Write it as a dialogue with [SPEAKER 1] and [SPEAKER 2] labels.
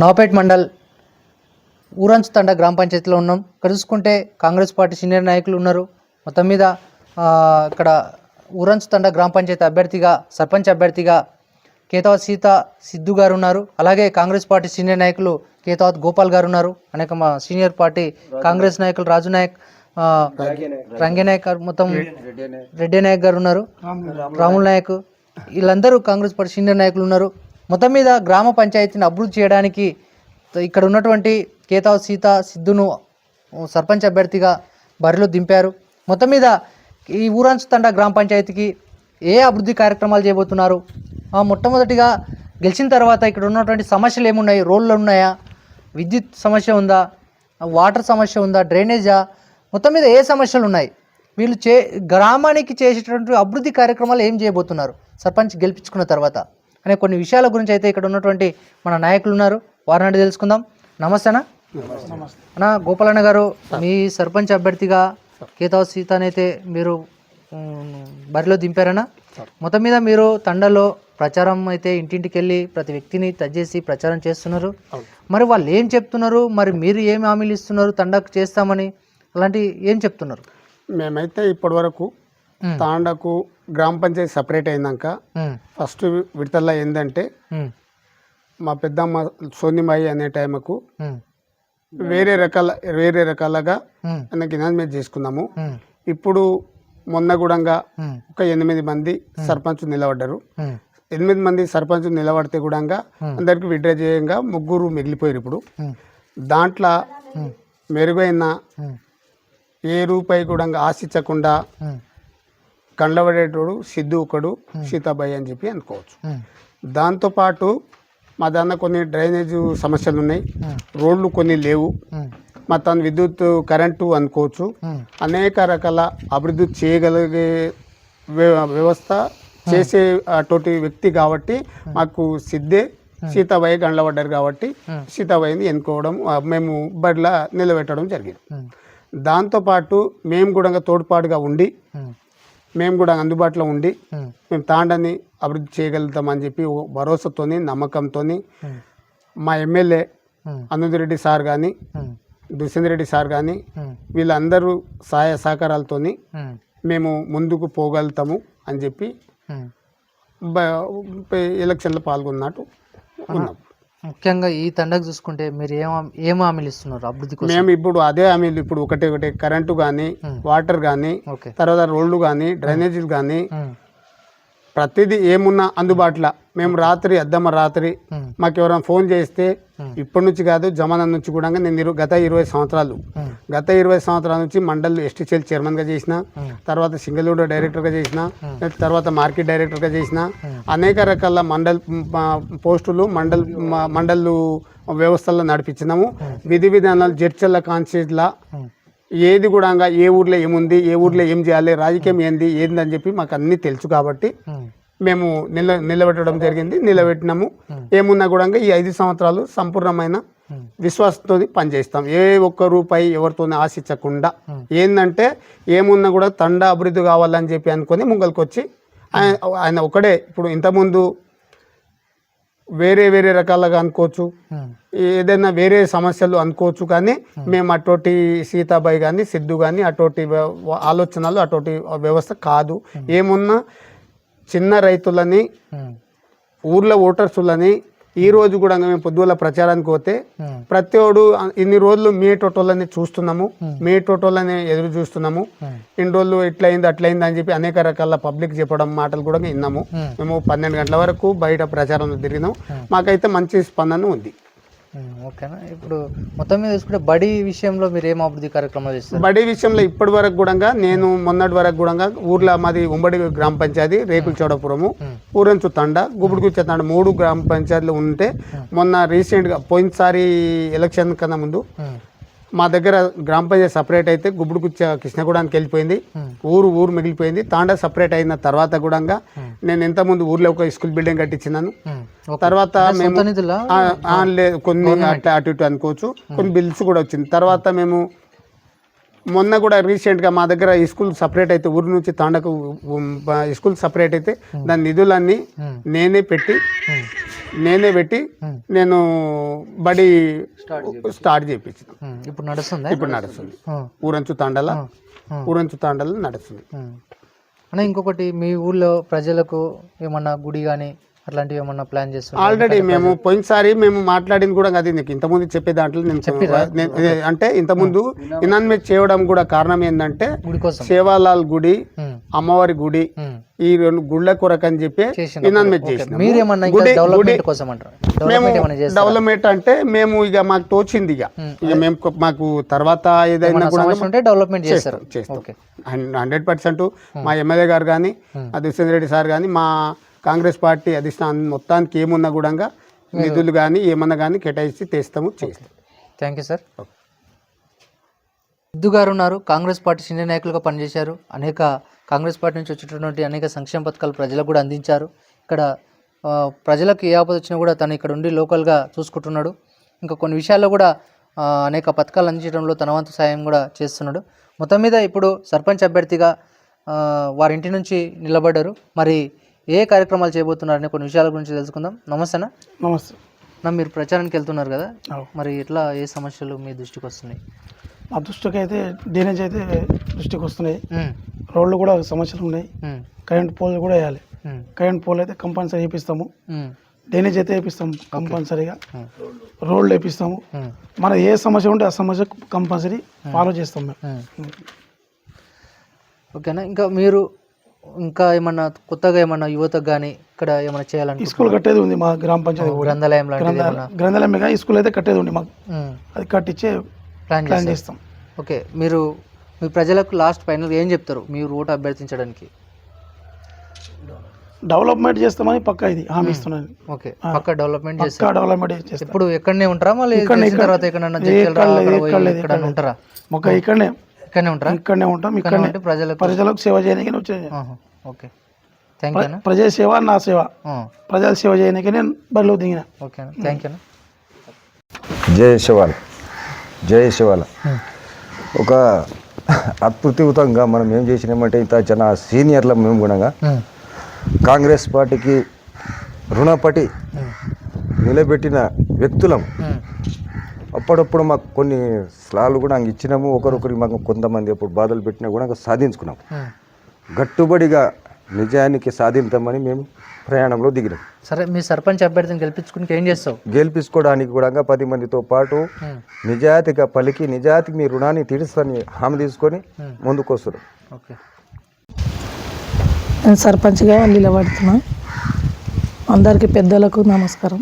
[SPEAKER 1] నవపేట్ మండల్ ఊరంచు తండ గ్రామ పంచాయతీలో ఉన్నాం. ఇక్కడ చూసుకుంటే కాంగ్రెస్ పార్టీ సీనియర్ నాయకులు ఉన్నారు. మొత్తం మీద ఇక్కడ ఊరంచు తండ గ్రామ పంచాయతీ అభ్యర్థిగా సర్పంచ్ అభ్యర్థిగా కేతావత్ సీత సిద్ధు గారు ఉన్నారు. అలాగే కాంగ్రెస్ పార్టీ సీనియర్ నాయకులు కేతావత్ గోపాల్ గారు ఉన్నారు. అనేక మా సీనియర్ పార్టీ కాంగ్రెస్ నాయకులు రాజు నాయక్ రంగే నాయక్. గారు మొత్తం రెడ్డి నాయక్. గారు ఉన్నారు. రాముల్ నాయక్. వీళ్ళందరూ కాంగ్రెస్ పార్టీ సీనియర్ నాయకులు ఉన్నారు. మొత్తం మీద గ్రామ పంచాయతీని అభివృద్ధి చేయడానికి ఇక్కడ ఉన్నటువంటి కేతావ్ సీత సిద్ధును సర్పంచ్ అభ్యర్థిగా బరిలో దింపారు. మొత్తం మీద ఈ ఊరంచు తండ గ్రామ పంచాయతీకి ఏ అభివృద్ధి కార్యక్రమాలు చేయబోతున్నారు? ఆ, మొట్టమొదటిగా గెలిచిన తర్వాత ఇక్కడ ఉన్నటువంటి సమస్యలు ఏమున్నాయి? రోడ్లు ఉన్నాయా? విద్యుత్ సమస్య ఉందా? వాటర్ సమస్య ఉందా? డ్రైనేజా? మొత్తం మీద ఏ సమస్యలు ఉన్నాయి? వీళ్ళు చే గ్రామానికి చేసేటటువంటి అభివృద్ధి కార్యక్రమాలు ఏం చేయబోతున్నారు? సర్పంచ్ గెలిపించుకున్న తర్వాత. అనే కొన్ని విషయాల గురించి అయితే ఇక్కడ ఉన్నటువంటి మన నాయకులు ఉన్నారు వారిని తెలుసుకుందాం. నమస్తే. అన్న అన్న గోపాలన్న గారు మీ సర్పంచ్ అభ్యర్థిగా కేతావ్ సీతని అయితే మీరు బరిలో దింపారనా? మొత్తం మీద మీరు తండలో ప్రచారం అయితే ఇంటింటికి వెళ్ళి ప్రతి వ్యక్తిని టచ్ చేసి ప్రచారం చేస్తున్నారు. మరి వాళ్ళు ఏం చెప్తున్నారు? మరి మీరు ఏం హామీలు ఇస్తున్నారు? తండకు చేస్తామని అలాంటి ఏం చెప్తున్నారు?
[SPEAKER 2] మేమైతే ఇప్పటి వరకు తాండకు గ్రామ పంచాయతీ సపరేట్ అయినాక
[SPEAKER 1] ఉమ్,
[SPEAKER 2] ఫస్ట్ విడతల్లో ఏంటంటే మా పెద్దమ్మ సోనిమాయి అనే టైంకు వేరే రకాల వేరే రకాలుగా ఆయనకి ఇనాజ్మెంట్ చేసుకున్నాము. ఇప్పుడు మొన్న కూడా ఒక ఎనిమిది మంది సర్పంచ్ నిలబడ్డారు. ఎనిమిది మంది సర్పంచ్ నిలబడితే కూడా అందరికి విడ్రా చేయంగా ముగ్గురు మిగిలిపోయారు ఇప్పుడు. దాంట్లో మెరుగైన ఏ రూపాయి కూడా ఆశించకుండా కండ్లబడేటోడు సిద్ధు ఒకడు సీతాబాయి అని చెప్పి అనుకోవచ్చు. దాంతోపాటు మా దాన్న కొన్ని డ్రైనేజ్ సమస్యలు ఉన్నాయి రోడ్లు కొన్ని లేవు. మా తన విద్యుత్ కరెంటు అనుకోవచ్చు. అనేక రకాల అభివృద్ధి చేయగలిగే వ్య- వ్యవస్థ చేసే అటువంటి వ్యక్తి కాబట్టి మాకు సిద్ధే. సీతాబాయి గండ్లబడ్డారు కాబట్టి సీతాబాయిని ఎన్నుకోవడం మేము బడిలా నిలబెట్టడం జరిగింది. దాంతోపాటు మేము కూడా తోడ్పాటుగా ఉండి మేము కూడా అందుబాటులో ఉండి మేము. తాండని అభివృద్ధి చేయగలుగుతామని చెప్పి నమ్మకంతోని
[SPEAKER 1] ఉమ్,
[SPEAKER 2] మా ఎమ్మెల్యే
[SPEAKER 1] ఉమ్,
[SPEAKER 2] అనంతరెడ్డి సార్ కానీ దుష్యంద్ర రెడ్డి సార్ కానీ వీళ్ళందరూ సహాయ సహకారాలతోని
[SPEAKER 1] ఉమ్,
[SPEAKER 2] మేము ముందుకు పోగలుగుతాము అని చెప్పి ఎలక్షన్లో పాల్గొన్నట్టు ఉన్నాం.
[SPEAKER 1] ముఖ్యంగా ఈ తండకు చూసుకుంటే మీరు ఏం ఏం హామీలు ఇస్తున్నారు అభివృద్ధి కోసం?
[SPEAKER 2] మేము ఇప్పుడు అదే హామీలు ఇప్పుడు ఒకటే ఒకటే కరెంటు కానీ. వాటర్ కానీ తర్వాత రోడ్లు కానీ డ్రైనేజీలు కానీ ప్రతిదీ ఏమున్నా అందుబాటులో. మేము రాత్రి అద్దమ్మ రాత్రి మాకు ఎవరైనా ఫోన్ చేస్తే. ఇప్పటి నుంచి కాదు జమానా నుంచి కూడా నేను గత ఇరవై సంవత్సరాలు. గత ఇరవై సంవత్సరాల నుంచి మండల్ ఎస్టీసీఎల్ చైర్మన్గా చేసిన తర్వాత సింగిల్ విండో డైరెక్టర్గా చేసిన తర్వాత మార్కెట్ డైరెక్టర్గా చేసిన. అనేక రకాల మండల్ పోస్టులు మండల్ మండల్ వ్యవస్థల్లో నడిపించినాము. విధి విధానాలు జడ్చల్ల కాన్స్టిట్యూట్లా ఏది కూడా ఏ ఊర్లో ఏముంది ఏ ఊర్లో ఏం చేయాలి రాజకీయం ఏంది ఏందని చెప్పి మాకు అన్నీ తెలుసు కాబట్టి
[SPEAKER 1] ఉమ్,
[SPEAKER 2] మేము నిల నిలబెట్టడం జరిగింది నిలబెట్టినాము. ఏమున్నా కూడా ఈ ఐదు సంవత్సరాలు సంపూర్ణమైన
[SPEAKER 1] ఉమ్,
[SPEAKER 2] విశ్వాసంతో పనిచేస్తాం. ఏ ఒక్క రూపాయి ఎవరితోనే ఆశించకుండా
[SPEAKER 1] Hmm.
[SPEAKER 2] ఏంటంటే ఏమున్నా కూడా తండ అభివృద్ధి కావాలని చెప్పి అనుకొని ముంగల్కి వచ్చి ఆయన ఆయన ఒకడే ఇప్పుడు ఇంతకుముందు వేరే వేరే రకాలుగా అనుకోవచ్చు.
[SPEAKER 1] ఉమ్,
[SPEAKER 2] ఏదైనా వేరే సమస్యలు అనుకోవచ్చు కానీ మేము అటువంటి సీతాబాయి కానీ సిద్ధు కానీ అటువంటి ఆలోచనలు అటువంటి వ్యవస్థ కాదు. ఏమున్నా చిన్న రైతులని ఊర్లో ఓటర్సులని ఈ రోజు కూడా మేము పొద్దుల ప్రచారానికి పోతే
[SPEAKER 1] ఉమ్,
[SPEAKER 2] ప్రతి ఒడు ఇన్ని రోజులు మీ టోటోలని చూస్తున్నాము మీ టోటోలని ఎదురు చూస్తున్నాము.
[SPEAKER 1] ఉమ్,
[SPEAKER 2] ఇన్ని రోజులు ఇట్లయింది అట్లయింది అని చెప్పి అనేక రకాల పబ్లిక్ చెప్పడం మాటలు కూడా విన్నాము. మేము పన్నెండు గంటల వరకు బయట ప్రచారంలో తిరిగినాం. మాకైతే మంచి స్పందన ఉంది.
[SPEAKER 1] ఓకేనా? ఇప్పుడు మొత్తం మీద చూసుకుంటే బడి విషయంలో మీరు ఏం అభివృద్ధి కార్యక్రమాలు చేస్తారు?
[SPEAKER 2] బడి విషయంలో ఇప్పటి వరకు కూడా నేను మొన్నటి వరకు కూడా ఊర్లో మాది ఉమ్మడి గ్రామ పంచాయతీ రేకుల చౌడపురము. ఊరంచు తండ గుబుడుగుచ్చ తండ మూడు గ్రామ పంచాయతీలు ఉంటే మొన్న రీసెంట్గా పోయినసారి ఎలక్షన్ కన్నా ముందు మా దగ్గర గ్రామ పంచాయతీ సపరేట్ అయితే గుబుడుగుచ్చ కృష్ణగూడానికి వెళ్ళిపోయింది. ఊరు ఊరు మిగిలిపోయింది. తాండా సపరేట్ అయిన తర్వాత కూడా నేను ఇంతకుముందు ఊర్లో ఒక స్కూల్ బిల్డింగ్ కట్టించినాను. తర్వాత మేము కొన్ని అటు ఇటు అనుకోవచ్చు. కొన్ని బిల్స్ కూడా వచ్చింది. తర్వాత మేము మొన్న కూడా రీసెంట్గా మా దగ్గర స్కూల్ సపరేట్ అయితే ఊరు నుంచి తాండకు స్కూల్ సపరేట్ అయితే దాని నిధులన్నీ నేనే పెట్టి నేనే పెట్టి నేను బడి స్టార్ట్ చేయించిన.
[SPEAKER 1] ఇప్పుడు నడుస్తుందా?
[SPEAKER 2] ఇప్పుడు నడుస్తుంది. ఊరంచు తాండల ఊరంచు తాండల నడుస్తుంది.
[SPEAKER 1] అన్న ఇంకొకటి మీ ఊళ్ళో ప్రజలకు ఏమన్నా గుడి కానీ అట్లాంటివి ఏమన్నా ప్లాన్ చేస్తున్నారు
[SPEAKER 2] ఆల్రెడీ మేము పోయినసారి మేము మాట్లాడింది కూడా అది నీకు. ఇంతకుముందు చెప్పే దాంట్లో నేను అంటే ఇంతకుముందు ఇనాన్మేట్ చేయడం కూడా కారణం ఏంటంటే సేవాలాల్ గుడి అమ్మవారి గుడి. ఈ రెండు గుళ్ళ కొరకు అని చెప్పి. ఇనాన్మేట్. చేసినాము. మేము
[SPEAKER 1] డెవలప్మెంట్
[SPEAKER 2] అంటే మేము ఇక మాకు తోచింది ఇక. ఇక మేము మాకు తర్వాత ఏదైనా కూడా
[SPEAKER 1] డెవలప్మెంట్ చేస్తారు.
[SPEAKER 2] చేస్తాం. హండ్రెడ్ పర్సెంట్ మా ఎమ్మెల్యే గారు కానీ. అదిశ్వన్ రెడ్డి సార్ కానీ మా కాంగ్రెస్ పార్టీ అధిష్టానం మొత్తానికి ఏమున్నా కూడా నిధులు కానీ ఏమన్నా కానీ కేటాయించి తెస్తాము చేస్తాం
[SPEAKER 1] థ్యాంక్ యూ సార్ సిద్ధు గారు ఉన్నారు. కాంగ్రెస్ పార్టీ సీనియర్ నాయకులుగా పనిచేశారు. అనేక కాంగ్రెస్ పార్టీ నుంచి వచ్చేటటువంటి అనేక సంక్షేమ పథకాలు ప్రజలకు కూడా అందించారు. ఇక్కడ ప్రజలకు ఏ ఆపద వచ్చినా కూడా తను ఇక్కడ ఉండి లోకల్గా చూసుకుంటున్నాడు. ఇంకా కొన్ని విషయాల్లో కూడా అనేక పథకాలు అందించడంలో తన వంతు సాయం కూడా చేస్తున్నాడు. మొత్తం మీద ఇప్పుడు సర్పంచ్ అభ్యర్థిగా ఆ, వారి ఇంటి నుంచి నిలబడ్డారు. మరి ఏ కార్యక్రమాలు చేయబోతున్నారనే కొన్ని విషయాల గురించి తెలుసుకుందాం. నమస్తేనా?
[SPEAKER 3] నమస్తే.
[SPEAKER 1] నా మీరు ప్రచారానికి వెళ్తున్నారు కదా. మరి ఎట్లా ఏ సమస్యలు మీ దృష్టికి వస్తున్నాయి?
[SPEAKER 3] మా దృష్టికి అయితే డ్రైనేజ్ అయితే దృష్టికి వస్తున్నాయి. రోడ్లు కూడా సమస్యలు ఉన్నాయి. కరెంట్ పోల్ కూడా వేయాలి. కరెంట్ పోల్ అయితే కంపల్సరీ వేపిస్తాము.
[SPEAKER 1] ఉమ్,
[SPEAKER 3] డ్రైనేజ్ అయితే వేపిస్తాము కంపల్సరీగా. రోడ్లు వేపిస్తాము. మన ఏ సమస్య ఉంటే ఆ సమస్య కంపల్సరీ ఫాలో చేస్తాం మేము.
[SPEAKER 1] ఓకేనా? ఇంకా మీరు ఇంకా ఏమన్నా కొత్తగా ఏమన్నా యువతకు కానీ ఇక్కడ ఏమన్నా
[SPEAKER 3] ఈ
[SPEAKER 1] చేయాలంటే
[SPEAKER 3] స్కూల్ కట్టేది ఉంది మా గ్రామ పంచాయతీ
[SPEAKER 1] గ్రంథాలయం లాంటిది
[SPEAKER 3] గ్రంథాలయం
[SPEAKER 1] ఏమన్నా?
[SPEAKER 3] గ్రంథాలయం ఈ స్కూల్ అయితే కట్టేది ఉంది మాకు. అది కట్టించే
[SPEAKER 1] ప్లాన్
[SPEAKER 3] ప్లాన్ చేస్తాం.
[SPEAKER 1] ఓకే మీరు మీ ప్రజలకు లాస్ట్ ఫైనల్ ఏం చెప్తారు? మీరు ఓటు అభ్యర్థించడానికి.
[SPEAKER 3] డెవలప్మెంట్ చేస్తామని పక్కా ఇది హామీ ఇస్తున్నాను.
[SPEAKER 1] ఓకే పక్క డెవలప్మెంట్ చేస్తారు
[SPEAKER 3] పక్కా డెవలప్మెంట్ చేస్తాం.
[SPEAKER 1] ఇప్పుడు ఎక్కడనే ఉంటారా మళ్ళీ
[SPEAKER 3] ఇక్కడ-
[SPEAKER 1] తర్వాత ఎక్కడన్నా జడ్చల్
[SPEAKER 3] ఇక్కడ
[SPEAKER 1] ఉంటారా?
[SPEAKER 3] మొక్క ఇక్కడనే.
[SPEAKER 1] ఇక్కడనే ఉంటారా?
[SPEAKER 3] ఇక్కడనే ఉంటాం
[SPEAKER 1] ఇక్కడనే ప్రజలకు
[SPEAKER 3] ప్రజలకు సేవ చేయడానికి వచ్చే
[SPEAKER 1] ఆహా, ఓకే. థ్యాంక్ యూ అన్న.
[SPEAKER 3] ప్రజా సేవ నా సేవ. ప్రజల సేవ చేయడానికి నేను బరిలో దిగిన.
[SPEAKER 1] ఓకే థ్యాంక్ యూ అన్న.
[SPEAKER 4] జయ శివాల జయ శివాల ఒక అద్భుతంగా మనం ఏం చేసినామంటే ఇంత చాలా సీనియర్ల మేము కూడా కాంగ్రెస్ పార్టీకి రుణపటి నిలబెట్టిన వ్యక్తులం అప్పుడప్పుడు మాకు కొన్ని స్లాలు కూడా ఇచ్చినాము. ఒకరొకరికి మాకు కొంతమంది అప్పుడు బాధలు పెట్టినా కూడా సాధించుకున్నాం
[SPEAKER 1] ఉమ్.
[SPEAKER 4] గట్టుబడిగా నిజానికి సాధించామని మేము ప్రయాణంలో దిగినాం.
[SPEAKER 1] సరే మీ సర్పంచ్ అభ్యర్థిని గెలిపించుకుని ఏం చేస్తావు?
[SPEAKER 4] గెలిపించుకోవడానికి కూడా పది మందితో పాటు
[SPEAKER 1] ఉమ్,
[SPEAKER 4] నిజాయితీగా పలికి నిజాయితీకి మీ రుణాన్ని తీరుస్తాని హామీ తీసుకొని
[SPEAKER 1] ఉమ్.
[SPEAKER 4] ముందుకు వస్తారు
[SPEAKER 1] ఓకే.
[SPEAKER 5] నేను సర్పంచ్గా నిలబడుతున్నా. అందరికీ పెద్దలకు నమస్కారం.